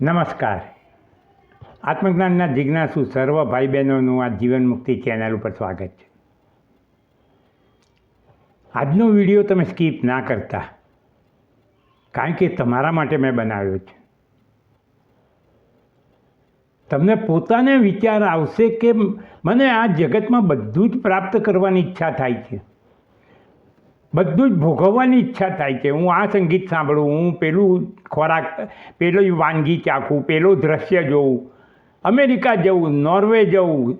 નમસ્કાર. આત્મજ્ઞાનના જિજ્ઞાસુ સર્વ ભાઈ બહેનોનું આ જીવન મુક્તિ ચેનલ ઉપર સ્વાગત છે. આજનો વીડિયો તમે સ્કીપ ના કરતા, કારણ કે તમારા માટે મેં બનાવ્યો છે. તમને પોતાને વિચાર આવશે કે મને આ જગતમાં બધું જ પ્રાપ્ત કરવાની ઈચ્છા થાય છે. બધું જ ભોગવવાની ઈચ્છા થાય છે. હું આ સંગીત સાંભળું, હું પેલું ખોરાક, પેલું વાનગી ચાખું, પેલું દ્રશ્ય જોઉં. અમેરિકા જવું, નોર્વે જવું,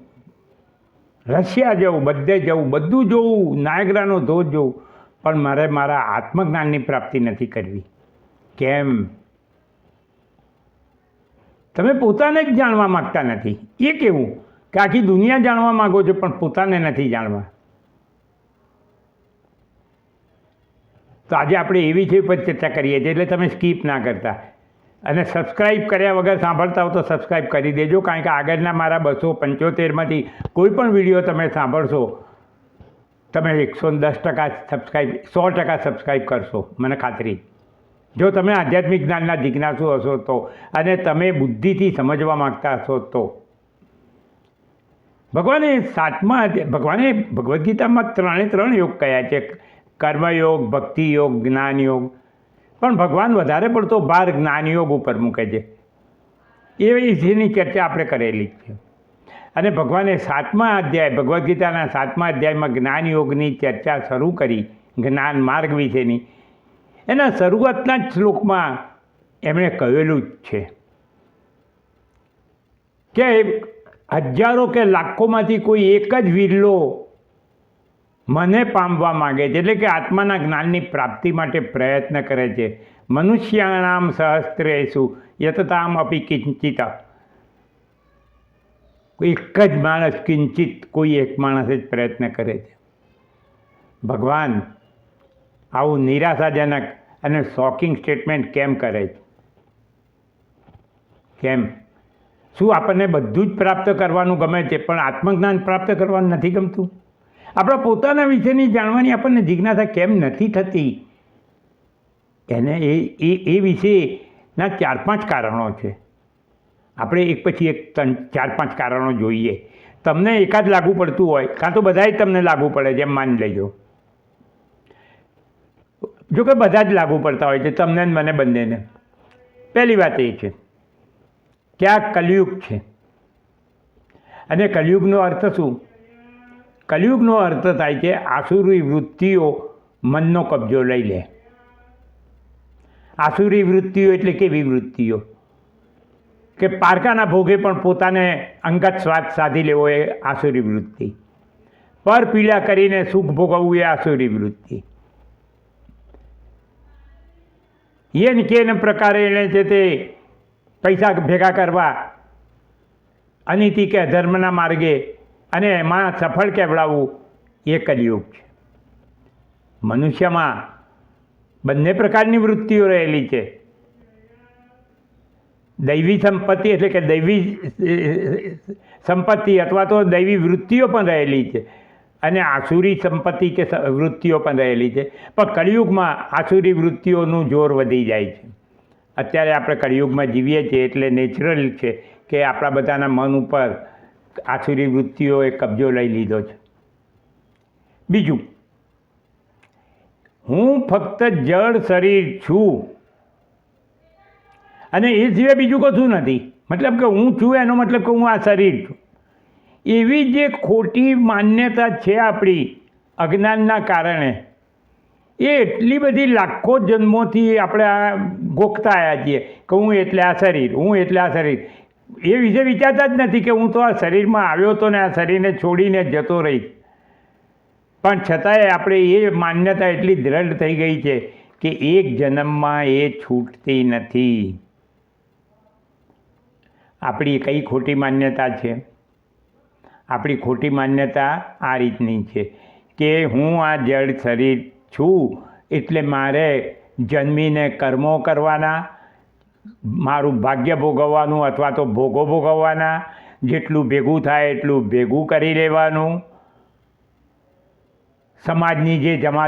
રશિયા જવું, બધે જવું, બધું જોવું નાયગ્રાનો ધોધ જોવું પણ મારે મારા આત્મજ્ઞાનની પ્રાપ્તિ નથી કરવી. કેમ? તમે પોતાને જ જાણવા માગતા નથી. એ કેવું? કે આખી દુનિયા જાણવા માગો છો, પણ પોતાને નથી જાણવા. તો આજે આપણે એવી વિષય પર ચર્ચા કરીએ છીએ, એટલે તમે સ્કીપ ના કરતા. અને સબસ્ક્રાઈબ કર્યા વગર સાંભળતા હો તો સબસ્ક્રાઈબ કરી દેજો, કારણ કે આગળના મારા બસો પંચોતેરમાંથી કોઈ પણ વીડિયો તમે સાંભળશો, તમે એકસો દસ ટકા સબસ્ક્રાઈબ સો ટકા સબસ્ક્રાઈબ કરશો, મને ખાતરી. જો તમે આધ્યાત્મિક જ્ઞાનના જિજ્ઞાસુ હશો તો, અને તમે બુદ્ધિથી સમજવા માગતા હશો તો. ભગવાને સાતમા ભગવાને ભગવદ્ ગીતામાં ત્રણે ત્રણ યોગ કયા છે? કર્મયોગ ભક્તિ યોગ જ્ઞાન યોગ પણ ભગવાન વધારે પડતો ભાર જ્ઞાન યોગ ઉપર મૂકે છે. એ વિશેની ચર્ચા આપણે કરેલી છે. અને ભગવાને સાતમા અધ્યાય, ભગવદ્ ગીતાના સાતમા અધ્યાયમાં જ્ઞાન યોગની ચર્ચા શરૂ કરી, જ્ઞાન માર્ગ વિશેની. એના શરૂઆતના જ શ્લોકમાં એમણે કહેલું જ છે કે હજારો કે લાખોમાંથી કોઈ એક જ વિરલો મને પામવા માગે છે, એટલે કે આત્માના જ્ઞાનની પ્રાપ્તિ માટે પ્રયત્ન કરે છે. મનુષ્યાણામ સહસ્ત્રેશુ યતતામ અપી કિંચિત. એક જ માણસ કિંચિત, કોઈ એક માણસ જ પ્રયત્ન કરે છે. ભગવાન આવું નિરાશાજનક અને શોકિંગ સ્ટેટમેન્ટ કેમ કરે છે? કેમ? શું આપણને બધું જ પ્રાપ્ત કરવાનું ગમે છે, પણ આત્મજ્ઞાન પ્રાપ્ત કરવાનું નથી ગમતું? આપણા પોતાના વિશેની જાણવાની આપણને જિજ્ઞાસા કેમ નથી થતી? એને એ એ એ વિશેના ચાર પાંચ કારણો છે. આપણે એક પછી એક ત્રણ, ચાર પાંચ કારણો જોઈએ. તમને એકાદ લાગુ પડતું હોય, કાં તો બધાય તમને લાગુ પડે, જેમ માની લેજો. જો કે બધા જ લાગુ પડતા હોય છે, તમને મને બંનેને. પહેલી વાત એ છે કે આ કલયુગ છે. અને કલયુગનો અર્થ શું? કલયુગનો અર્થ થાય છે આસુરી વૃત્તિઓ મનનો કબજો લઈ લે. આસુરી વૃત્તિઓ એટલે કેવી વૃત્તિઓ? કે પારકાના ભોગે પણ પોતાને અંગત સ્વાદ સાધી લેવો એ આસુરી વૃત્તિ. પર પીડા કરીને સુખ ભોગવવું એ આસુરી વૃત્તિ. એન કેન પ્રકારે એણે છે તે પૈસા ભેગા કરવા, અનીતિ કે ધર્મના માર્ગે અને એમાં સફળ કહેવડાવવું એ કલયુગ છે. મનુષ્યમાં બંને પ્રકારની વૃત્તિઓ રહેલી છે. દૈવી સંપત્તિ એટલે કે દૈવી સંપત્તિ અથવા તો દૈવી વૃત્તિઓ પણ રહેલી છે અને આસુરી સંપત્તિ કે વૃત્તિઓ પણ રહેલી છે. પણ કળિયુગમાં આસુરી વૃત્તિઓનું જોર વધી જાય છે. અત્યારે આપણે કળિયુગમાં જીવીએ છીએ એટલે નેચરલ છે કે આપણા બધાના મન ઉપર આસુરી વૃત્તિઓએ કબજો લઈ લીધો છે. બીજું, હું ફક્ત જળ શરીર છું. અને એ સિવાય બીજું કશું નથી. મતલબ કે હું છું એનો મતલબ કે હું આ શરીર છું. એવી જે ખોટી માન્યતા છે આપણી અજ્ઞાનના કારણે, એ એટલી બધી લાખો જન્મોથી આપણે આ ગોખતા આવ્યા છીએ કે હું એટલે આ શરીર, હું એટલે આ શરીર. એ વિશે વિચારતા જ નથી કે હું તો આ શરીરમાં આવ્યો હતો ને આ શરીરને છોડીને જતો રહીશ પણ છતાંય આપણે એ માન્યતા એટલી દ્રઢ થઈ ગઈ છે કે એક જન્મમાં એ છૂટતી નથી. આપણી કઈ ખોટી માન્યતા છે? આપણી ખોટી માન્યતા આ રીતની છે કે હું આ જડ શરીર છું એટલે મારે જન્મીને કર્મો કરવાના મારું ભાગ્ય ભોગવવાનું અથવા તો ભોગો ભોગવવાના, જેટલું ભેગું થાય એટલું ભેગું કરી લેવાનું. સમાજની જે જમા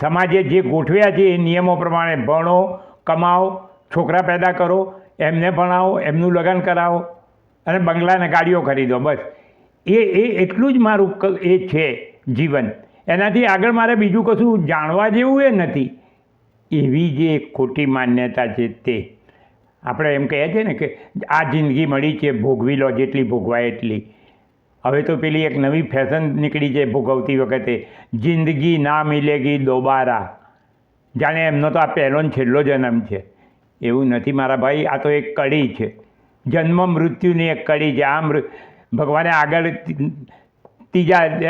સમાજે જે ગોઠવ્યા છે એ નિયમો પ્રમાણે ભણો, કમાઓ, છોકરા પેદા કરો, એમને ભણાવો, એમનું લગ્ન કરાવો અને બંગલાને ગાડીઓ ખરીદો, બસ. એ એ એટલું જ મારું એ છે જીવન. એનાથી આગળ મારે બીજું કશું જાણવા જેવું એ નથી. એવી જે ખોટી માન્યતા છે તે. આપણે એમ કહીએ છીએ ને કે આ જિંદગી મળી છે, ભોગવી લો જેટલી ભોગવાય એટલી. હવે તો પેલી એક નવી ફેશન નીકળી છે ભોગવતી વખતે. જિંદગી ના મિલેગી દોબારા. જાણે એમનો તો આ પહેલો ને છેલ્લો જન્મ છે. એવું નથી મારા ભાઈ, આ તો એક કડી છે. જન્મ મૃત્યુની એક કડી છે. આ ભગવાને આગળ ત્રીજા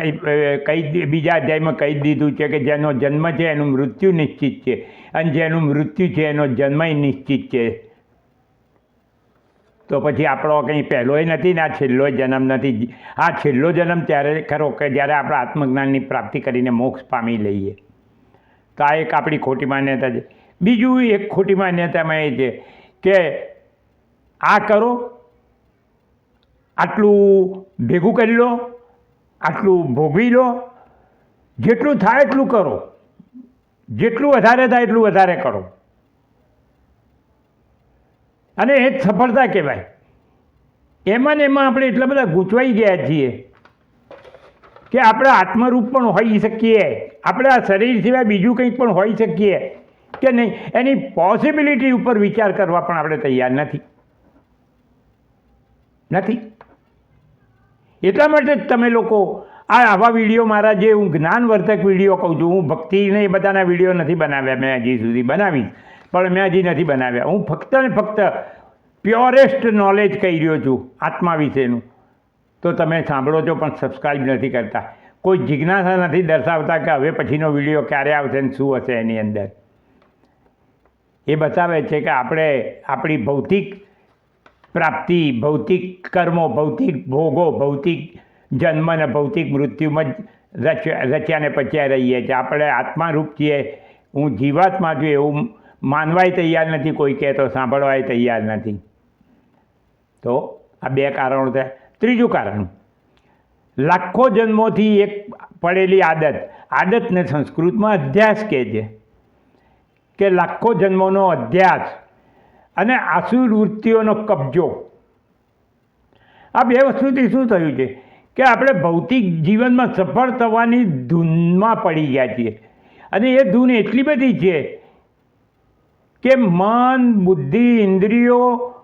કહી બીજા અધ્યાયમાં કહી દીધું છે કે જેનો જન્મ છે એનું મૃત્યુ નિશ્ચિત છે. અને જેનું મૃત્યુ છે એનો જન્મય નિશ્ચિત છે. તો પછી આપણો કંઈ પહેલોય નથી ને આ છેલ્લો જન્મ નથી. આ છેલ્લો જન્મ ત્યારે ખરો કે જ્યારે આપણે આત્મજ્ઞાનની પ્રાપ્તિ કરીને મોક્ષ પામી લઈએ. તો આ એક આપણી ખોટી માન્યતા છે. બીજું એક ખોટી માન્યતામાં એ છે કે આ કરો, આટલું ભેગું કરી લો, આટલું ભોગવી લો, જેટલું થાય એટલું કરો. જેટલું વધારે થાય એટલું વધારે કરો. અને એ જ સફળતા કહેવાય. એમાં ને એમાં આપણે એટલા બધા ગૂંચવાઈ ગયા છીએ કે આપણે આત્મરૂપ પણ હોઈ શકીએ, આપણે આ શરીર સિવાય બીજું કંઈક પણ હોઈ શકીએ કે નહીં, એની પોસિબિલિટી ઉપર વિચાર કરવા પણ આપણે તૈયાર નથી. નથી. એટલા માટે જ તમે લોકો આ આવા વીડિયો મારા જે હું જ્ઞાનવર્ધક વીડિયો કહું છું, હું ભક્તિને એ બધાના વીડિયો નથી બનાવ્યા મેં હજી સુધી બનાવી પણ મેં હજી નથી બનાવ્યા. હું ફક્ત ને ફક્ત પ્યોરેસ્ટ નોલેજ કહી રહ્યો છું આત્મા વિશેનું. તો તમે સાંભળો છો પણ સબસ્ક્રાઈબ નથી કરતા. કોઈ જિજ્ઞાસા નથી દર્શાવતા કે હવે પછીનો વીડિયો ક્યારે આવશે ને શું હશે એની અંદર. એ બતાવે છે કે આપણે આપણી ભૌતિક પ્રાપ્તિ, ભૌતિક કર્મો, ભૌતિક ભોગો, ભૌતિક જન્મ અને ભૌતિક મૃત્યુમાં જ રચ રચ્યા ને પચ્યા રહીએ છીએ. આપણે આત્મારૂપ છીએ. હું જીવાત્મા છું એવું માનવાય તૈયાર નથી, કોઈ કહે તો સાંભળવાય તૈયાર નથી. તો આ બે કારણો થયા ત્રીજું કારણ, લાખો જન્મોથી એક પડેલી આદત, આદતને સંસ્કૃતમાં અધ્યાસ કહે છે. કે લાખો જન્મોનો અધ્યાસ અને આસુર વૃત્તિઓનો કબજો. આ બે વસ્તુથી શું થયું છે? કે આપણે ભૌતિક જીવનમાં સફળ થવાની ધૂનમાં પડી ગયા છીએ. અને એ ધૂન એટલી બધી છે કે મન, બુદ્ધિ, ઇન્દ્રિયો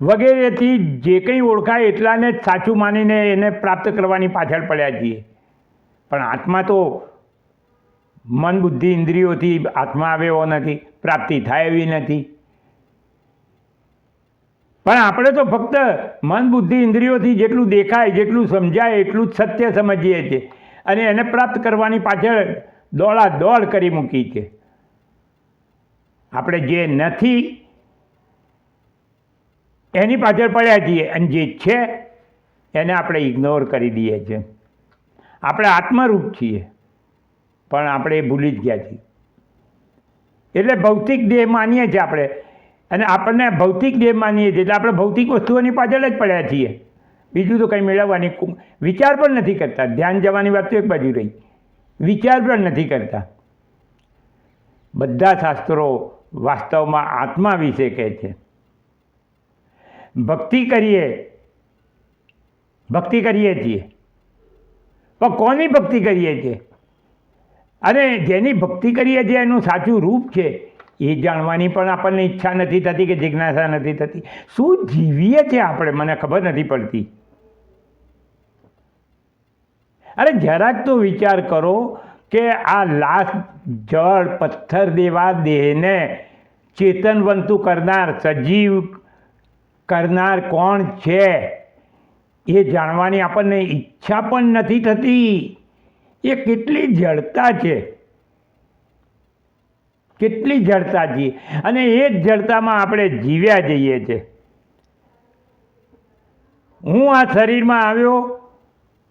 વગેરેથી જે કંઈ ઓળખાય એટલાને જ સાચું માનીને એને પ્રાપ્ત કરવાની પાછળ પડ્યા છીએ. પણ આત્મા તો મન, બુદ્ધિ, ઇન્દ્રિયોથી આત્મા આવે એવો નથી, પ્રાપ્તિ થાય એવી નથી. પણ આપણે તો ફક્ત મન, બુદ્ધિ, ઇન્દ્રિયોથી જેટલું દેખાય, જેટલું સમજાય, એટલું જ સત્ય સમજીએ છીએ. અને એને પ્રાપ્ત કરવાની પાછળ દોડા દોડ કરી મૂકી છે. આપણે જે નથી, એની પાછળ પડ્યા છીએ અને જે છે, એને આપણે ઇગ્નોર કરી દઈએ છીએ. આપણે આત્મરૂપ છીએ, પણ આપણે એ ભૂલી જ ગયા છીએ. એટલે ભૌતિક દેહ માનીએ છીએ આપણે. અને આપણને ભૌતિક દેહ માનીએ છીએ, એટલે આપણે ભૌતિક વસ્તુઓની પાછળ જ પડ્યા છીએ. બીજું તો કંઈ મેળવવાની વિચાર પણ નથી કરતા. ધ્યાન જવાની વાત તો એક બાજુ રહી. વિચાર પણ નથી કરતા. બધા શાસ્ત્રો વાસ્તવમાં આત્મા વિશે કહે છે. ભક્તિ કરીએ ભક્તિ કરીએ છીએ. પણ કોની ભક્તિ કરીએ છીએ? અને જેની ભક્તિ કરીએ છીએ એનું સાચું રૂપ છે, એ જાણવાની પણ આપણને ઈચ્છા નથી થતી કે જિજ્ઞાસા નથી થતી. શું જીવીએ છીએ આપણે? મને ખબર નથી પડતી. અરે જરાક તો વિચાર કરો કે આ લાશ જળ, પથ્થર દેવા દેહને ચેતનવંતુ કરનાર, સજીવ કરનાર કોણ છે એ જાણવાની આપણને ઈચ્છા પણ નથી થતી. એ કેટલી જડતા છે. કેટલી જડતા છે અને એ જ જડતામાં આપણે જીવ્યા જઈએ છીએ. હું આ શરીરમાં આવ્યો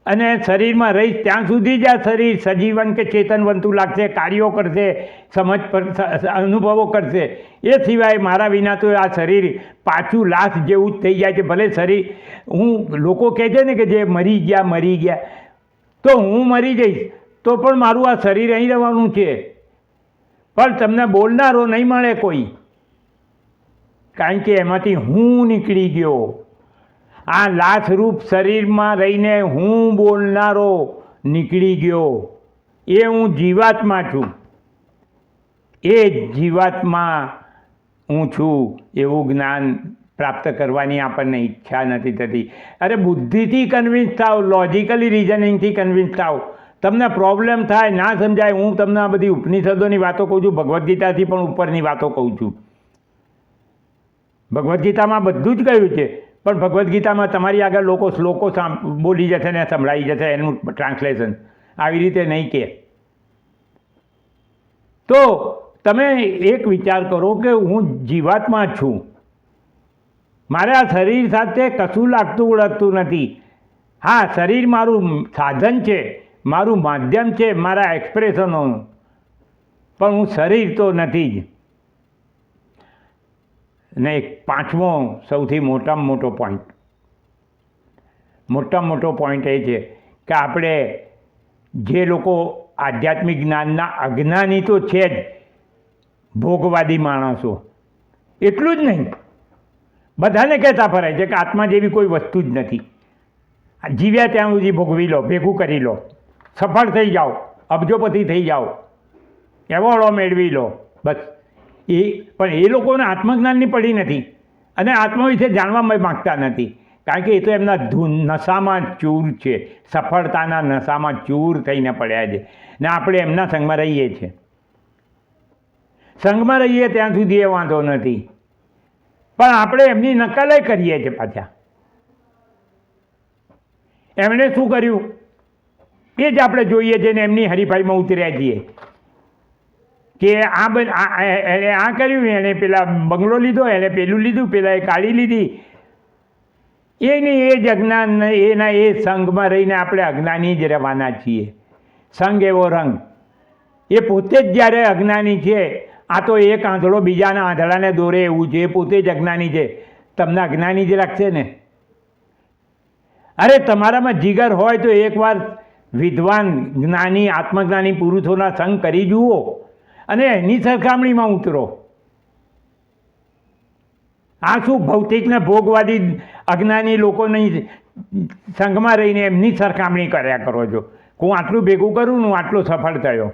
અને શરીરમાં રહીશ ત્યાં સુધી જ આ શરીર સજીવન કે ચેતનવંતું લાગશે, કાર્યો કરશે, સમજ પર અનુભવો કરશે. એ સિવાય મારા વિના તો આ શરીર પાછું લાશ જેવું જ થઈ જાય છે. ભલે શરીર, હું, લોકો કહે છે ને કે જે મરી ગયા મરી ગયા. તો હું મરી જઈશ, તો પણ મારું આ શરીર અહીં રહેવાનું છે. પણ તમને બોલનારો નહીં મળે કોઈ. કારણ કે એમાંથી હું નીકળી ગયો. આ લાશરૂપ શરીરમાં રહીને હું બોલનારો નીકળી ગયો. એ હું જીવાત્મા છું. એ જીવાતમાં હું છું એવું જ્ઞાન પ્રાપ્ત કરવાની આપણને ઈચ્છા નથી થતી. અરે બુદ્ધિથી કન્વિન્સ થાવ લોજિકલી રિઝનિંગથી કન્વિન્સ થાવ તમને પ્રોબ્લેમ થાય, ના સમજાય, હું તમને આ બધી ઉપનિષદોની વાતો કહું છું ભગવદ્ ગીતાથી પણ ઉપરની વાતો કહું છું. ભગવદ્ ગીતામાં બધું જ કહ્યું છે. પણ ભગવદ્ ગીતામાં તમારી આગળ લોકો શ્લોકો બોલી જશે ને સંભળાઈ જશે એનું ટ્રાન્સલેશન આવી રીતે નહીં કે. તો તમે એક વિચાર કરો કે હું જીવાત્મા છું. મારે આ શરીર સાથે કશું લાગતું ઓળખતું નથી. હા, શરીર મારું સાધન છે, મારું માધ્યમ છે, મારા એક્સપ્રેશનોનું પણ હું શરીર તો નથી જ. ને એક પાંચમો સૌથી મોટામાં મોટો પોઈન્ટ મોટામાં મોટો પોઈન્ટ એ છે કે આપણે જે લોકો આધ્યાત્મિક જ્ઞાનના અજ્ઞાની તો છે જ, ભોગવાદી માણસો. એટલું જ નહીં. બધાને કહેતા ફરાય છે કે આત્મા જેવી કોઈ વસ્તુ જ નથી. જીવ્યા ત્યાં સુધી ભોગવી લો, ભેગું કરી લો. સફળ થઈ જાઓ, અબજોપતિ થઈ જાઓ. એવોર્ડો મેળવી લો. બસ. એ પણ એ લોકોને આત્મજ્ઞાનની પડી નથી. અને આત્મા વિશે જાણવા માગતા નથી. કારણ કે એ તો એમના નશામાં ચૂર છે. સફળતાના નશામાં ચૂર થઈને પડ્યા છે. ને આપણે એમના સંગમાં રહીએ છીએ. સંઘમાં રહીએ ત્યાં સુધી એ વાંધો નથી. પણ આપણે એમની નકલે કરીએ છીએ પાછા. એમણે શું કર્યું? એ જ આપણે જોઈએ છીએ ને એમની હરીફાઈમાં ઉતર્યા છીએ. કે આ એણે આ કર્યું એણે પેલા બંગલો લીધો એણે પેલું લીધું, પેલા એ કાઢી લીધી. એની એ જ અજ્ઞાન એના એ સંઘમાં રહીને આપણે અજ્ઞાની જ રહેવાના છીએ. સંઘ એવો રંગ. એ પોતે જ જ્યારે અજ્ઞાની છે, આ તો એક આંધળો બીજાના આંધળાને દોરે એવું છે, એ પોતે જ અજ્ઞાની છે. તમને અજ્ઞાની જ રાખશે ને? અરે તમારામાં જીગર હોય તો એકવાર વિદ્વાન, જ્ઞાની, આત્મજ્ઞાની પુરુષોના સંગ કરી જુઓ. અને એની સરખામણીમાં ઉતરો. આ શું ભૌતિકને ભોગવાદી અજ્ઞાની લોકોની સંઘમાં રહીને એમની સરખામણી કર્યા કરો છો? હું આટલું ભેગું કરું ને હું આટલો સફળ થયો.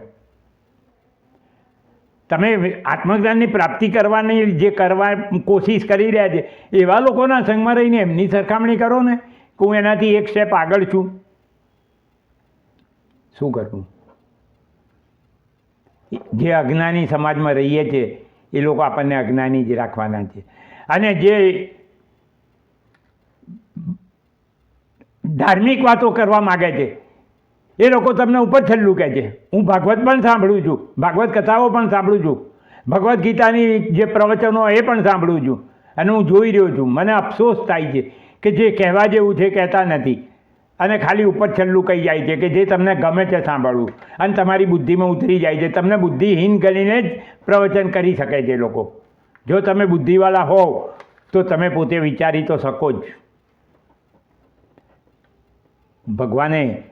તમે આત્મજ્ઞાનની પ્રાપ્તિ કરવાની જે કરવા કોશિશ કરી રહ્યા છે, એવા લોકોના સંઘમાં રહીને એમની સરખામણી કરો ને હું એનાથી એક સ્ટેપ આગળ છું. શું કરવું જે અજ્ઞાની સમાજમાં રહીએ છીએ, એ લોકો આપણને અજ્ઞાની જ રાખવાના છે. અને જે ધાર્મિક વાતો કરવા માગે છે, એ લોકો તમને ઉપર છેલ્લું કહે છે. હું ભાગવત પણ સાંભળું છું, ભાગવત કથાઓ પણ સાંભળું છું, ભગવદ્ ગીતાની જે પ્રવચનો એ પણ સાંભળું છું. અને હું જોઈ રહ્યો છું, મને અફસોસ થાય છે કે જે કહેવા જેવું છે કહેતા નથી. અને ખાલી ઉપર છેલ્લું કહી જાય છે કે જે તમને ગમે છે સાંભળવું. અને તમારી બુદ્ધિમાં ઉતરી જાય છે. તમને બુદ્ધિહીન ગણીને જ પ્રવચન કરી શકે છે લોકો. જો તમે બુદ્ધિવાળા હોવ, તો તમે પોતે વિચારી તો શકો જ. ભગવાને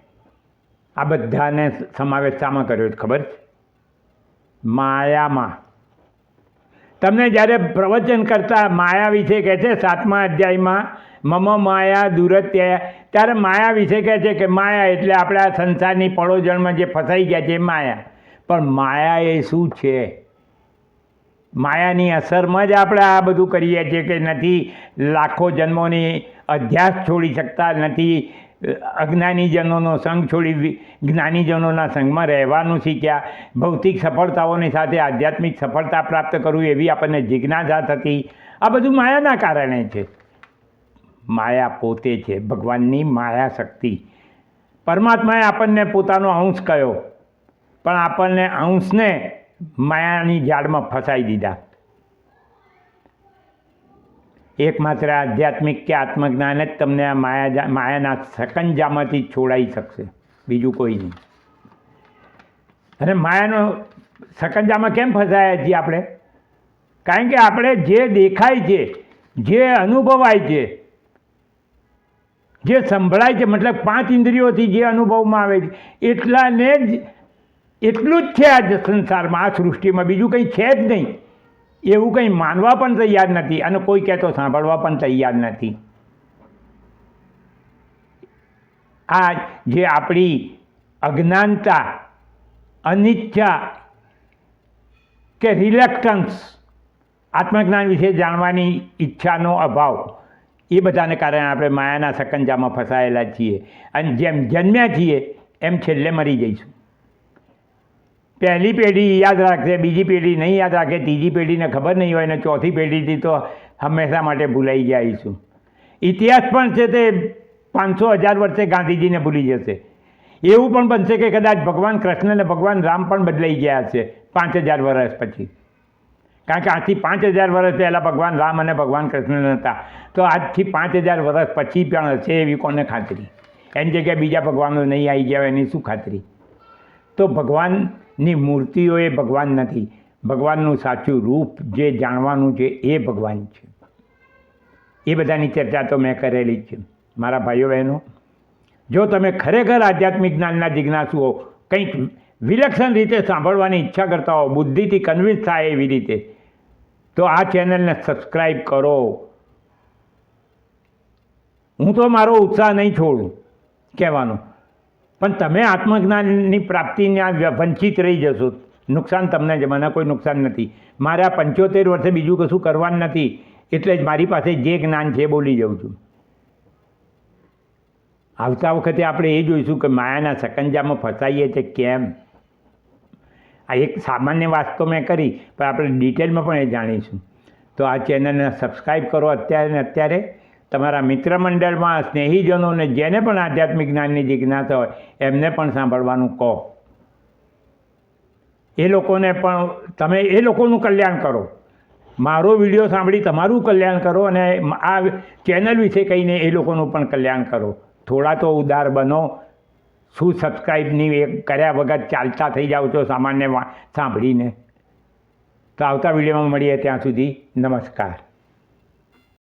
આ બધાને સમાવેશ શામાં કર્યો ખબર? છે માયામાં. તમને જ્યારે પ્રવચન કરતા માયા વિશે કહે છે, સાતમા અધ્યાયમાં મમ માયા દુરત્ય ત્યારે માયા વિશે કહે છે કે માયા એટલે આપણે સંસારની પડોજણમાં જે ફસાઈ ગયા છે એ માયા. પણ માયા એ શું છે? માયાની અસરમાં જ આપણે આ બધું કરીએ છીએ કે નથી લાખો જન્મોની અધ્યાસ છોડી શકતા નથી. અજ્ઞાનીજનોનો સંગ છોડી જ્ઞાનીજનોના સંગમાં રહેવાનું શીખ્યા. ભૌતિક સફળતાઓની સાથે આધ્યાત્મિક સફળતા પ્રાપ્ત કરવું એવી આપણને જિજ્ઞાસા થતી. આ બધું માયાના કારણે છે. માયા પોતે છે, ભગવાનની માયા શક્તિ. પરમાત્માએ આપણને પોતાનો અંશ કહ્યો પણ આપણને અંશને માયાની જાળમાં ફસાઈ દીધા. એકમાત્ર આધ્યાત્મિક કે આત્મજ્ઞાન જ તમને આ માયા માયાના સકંજામાંથી છોડાઈ શકશે. બીજું કોઈ નહીં. અને માયાનો સકંજામાં કેમ ફસાયા છીએ આપણે? કારણ કે આપણે જે દેખાય છે, જે અનુભવાય છે જે સંભળાય છે, મતલબ પાંચ ઇન્દ્રિયોથી જે અનુભવમાં આવે છે, એટલાને જ એટલું જ છે આ સંસારમાં, આ સૃષ્ટિમાં. બીજું કંઈ છે જ નહીં. એવું કંઈ માનવા પણ તૈયાર નથી અને કોઈ કહેતો સાંભળવા પણ તૈયાર નથી. આ જે આપણી અજ્ઞાનતા, અનિચ્છા કે રિલેક્ટન્સ આત્મજ્ઞાન વિશે જાણવાની ઈચ્છાનો અભાવ. એ બધાને કારણે આપણે માયાના સકંજામાં ફસાયેલા છીએ. અને જેમ જન્મ્યા છીએ, એમ છેલ્લે મરી જઈશું. પહેલી પેઢી યાદ રાખશે બીજી પેઢી નહીં યાદ રાખે, ત્રીજી પેઢીને ખબર નહીં હોય અને ચોથી પેઢીથી તો હંમેશા માટે ભૂલાઈ જઈશું. ઇતિહાસ પણ છે તે પાંચસો હજાર વર્ષે ગાંધીજીને ભૂલી જશે. એવું પણ બનશે કે કદાચ ભગવાન કૃષ્ણ અને ભગવાન રામ પણ બદલાઈ ગયા છે પાંચ હજાર વર્ષ પછી. કારણ કે આજથી પાંચ હજાર વર્ષ પહેલાં ભગવાન રામ અને ભગવાન કૃષ્ણ નહોતા તો આજથી પાંચ હજાર વર્ષ પછી પણ હશે એવી કોને ખાતરી? એની જગ્યાએ બીજા ભગવાનો નહીં આવી ગયા એની શું ખાતરી? તો ભગવાનની મૂર્તિઓ એ ભગવાન નથી. ભગવાનનું સાચું રૂપ જે જાણવાનું છે એ ભગવાન છે. એ બધાની ચર્ચા તો મેં કરેલી છે. મારા ભાઈઓ બહેનો, જો તમે ખરેખર આધ્યાત્મિક જ્ઞાનના જિજ્ઞાસુઓ કંઈક વિલક્ષણ રીતે સાંભળવાની ઈચ્છા કરતા હો, બુદ્ધિથી કન્વિન્સ થાય એવી રીતે તો આ ચેનલને સબસ્ક્રાઈબ કરો. હું તો મારો ઉત્સાહ નહીં છોડું, કહેવાનો. પણ તમે આત્મજ્ઞાનની પ્રાપ્તિને વંચિત રહી જશો. નુકસાન તમને જ, મને કોઈ નુકસાન નથી. મારે આ પંચોતેર વર્ષે બીજું કશું કરવાનું નથી, એટલે જ મારી પાસે જે જ્ઞાન છે બોલી જાઉં છું. આવતા વખતે આપણે એ જોઈશું કે માયાના સકંજામાં ફસાઈએ છે કેમ? આ એક સામાન્ય વાત તો મેં કરી, પણ આપણે ડિટેલમાં પણ એ જાણીશું. તો આ ચેનલને સબસ્ક્રાઈબ કરો અત્યારે ને અત્યારે. તમારા મિત્ર મંડળમાં સ્નેહીજનોને જેને પણ આધ્યાત્મિક જ્ઞાનની જિજ્ઞાસા હોય, એમને પણ સાંભળવાનું કહો. એ લોકોને પણ તમે એ લોકોનું કલ્યાણ કરો. મારો વીડિયો સાંભળી તમારું કલ્યાણ કરો અને આ ચેનલ વિશે કહીને એ લોકોનું પણ કલ્યાણ કરો. થોડા તો ઉદાર બનો શું સબસ્ક્રાઈબની એ કર્યા વગર ચાલતા થઈ જાઓ છો સામાન્ય સાંભળીને? તો આવતા વિડીયોમાં મળીએ ત્યાં સુધી નમસ્કાર.